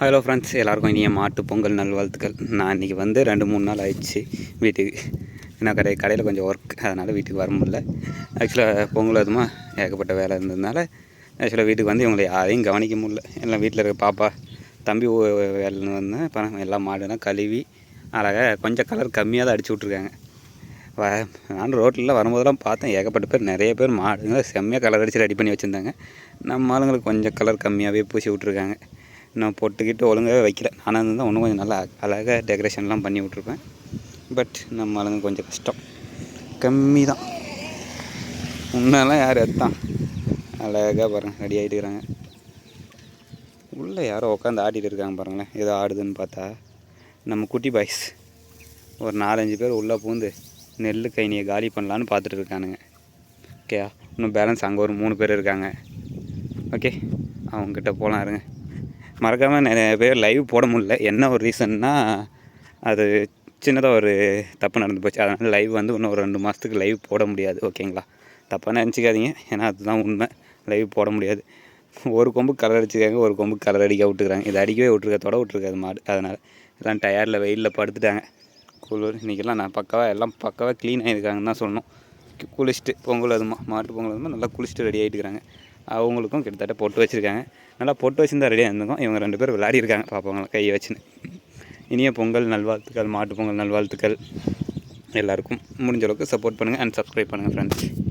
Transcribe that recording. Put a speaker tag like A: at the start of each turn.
A: Hello friends எல்லாருக்கும் இனிய மாட்டு பொங்கல் நல்வாழ்த்துக்கள். நான் இன்றைக்கி வந்து ரெண்டு மூணு நாள் ஆயிடுச்சு. வீட்டுக்கு ஏன்னா கடை கடையில் கொஞ்சம் ஒர்க் அதனால் வீட்டுக்கு வர முடியல. ஆக்சுவலாக பொங்கல் அதுமா ஏகப்பட்ட வேலை இருந்ததுனால ஆக்சுவலாக வீட்டுக்கு வந்து இவங்களை யாரையும் கவனிக்க முடியல. எல்லாம் வீட்டில் இருக்க பாப்பா தம்பி வேலைன்னு வந்தேன் இப்போ எல்லாம் மாடுலாம் கழுவி அழகாக கொஞ்சம் கலர் கம்மியாக தான் அடிச்சு விட்ருக்காங்க வ நான் ரோட்டில் வரும்போதெல்லாம் பார்த்தேன் ஏகப்பட்ட பேர் நிறைய பேர் மாடுங்க செம்மையாக கலர் அடிச்சு ரெடி பண்ணி வச்சுருந்தாங்க. நம்ம ஆளுங்களுக்கு கொஞ்சம் கலர் கம்மியாகவே பூசி விட்ருக்காங்க நான் பொட்டுக்கிட்டு ஒழுங்காகவே வைக்கல. ஆனால் இருந்தால் இன்னும் கொஞ்சம் நல்லா அழகாக டெக்கரேஷன்லாம் பண்ணி விட்ருப்பேன் பட் நம்ம ஆளுங்க கொஞ்சம் கஷ்டம். கம்மி தான் முன்னெல்லாம் யார் எத்தான் அழகாக பாருங்கள் ரெடி ஆகிட்டு இருக்கிறாங்க உள்ளே யாரோ உட்காந்து ஆடிட்டு இருக்காங்க பாருங்களேன். ஏதோ ஆடுதுன்னு பார்த்தா. நம்ம குட்டி பாய்ஸ் ஒரு நாலஞ்சு பேர் உள்ளே பூந்து நெல் கைனியை காலி பண்ணலான்னு பார்த்துட்டு இருக்கானுங்க. ஓகேயா இன்னும் பேலன்ஸ் அங்கே ஒரு மூணு பேர் இருக்காங்க. ஓகே அவங்கக்கிட்ட போகலாம் இருங்க. மறக்காமல் நிறைய பேர் லைவ் போட முடியல. என்ன ஒரு ரீசன்னா அது சின்னதாக ஒரு தப்பு நடந்து போச்சு. அதனால் லைவ் வந்து இன்னும் ஒரு ரெண்டு மாதத்துக்கு லைவ் போட முடியாது ஓகேங்களா தப்பாக நினச்சிக்காதீங்க. ஏன்னா அதுதான் உண்மை. லைவ் போட முடியாது. ஒரு கொம்பு கலர் அடிச்சுக்காங்க ஒரு கொம்பு கலர் அடிக்க விட்டுருக்காங்க. இது அடிக்கவே விட்டுருக்க தொட விட்ருக்காது மாடு. அதனால் எல்லாம் டயரில் வெயிலில் படுத்துட்டாங்க. குளிர் இன்றைக்கெல்லாம் நான் பக்காவாக எல்லாம் பக்காவாக க்ளீன் ஆகிருக்காங்கன்னு தான் சொல்லணும். குளிச்சுட்டு பொங்கல் அதுமா மாட்டு பொங்கல் அதுமா நல்லா குளிச்சுட்டு ரெடி ஆகிட்டுருக்காங்க அவங்களுக்கும் கிட்டத்தட்ட பொட்டு வச்சுருக்காங்க. நல்லா பொட்டு வச்சுருந்தா ரெடியாக இருந்திருக்கும். இவங்க ரெண்டு பேரும் விளையாடிருக்காங்க இருக்காங்க. கையை வச்சுன்னு. இனிய பொங்கல் நல்வாழ்த்துக்கள் மாட்டு பொங்கல் நல்வாழ்த்துக்கள். எல்லாருக்கும் முடிஞ்ச அளவுக்கு சப்போர்ட் பண்ணுங்கள் அண்ட் சப்ஸ்கிரைப் பண்ணுங்கள் ஃப்ரெண்ட்ஸ்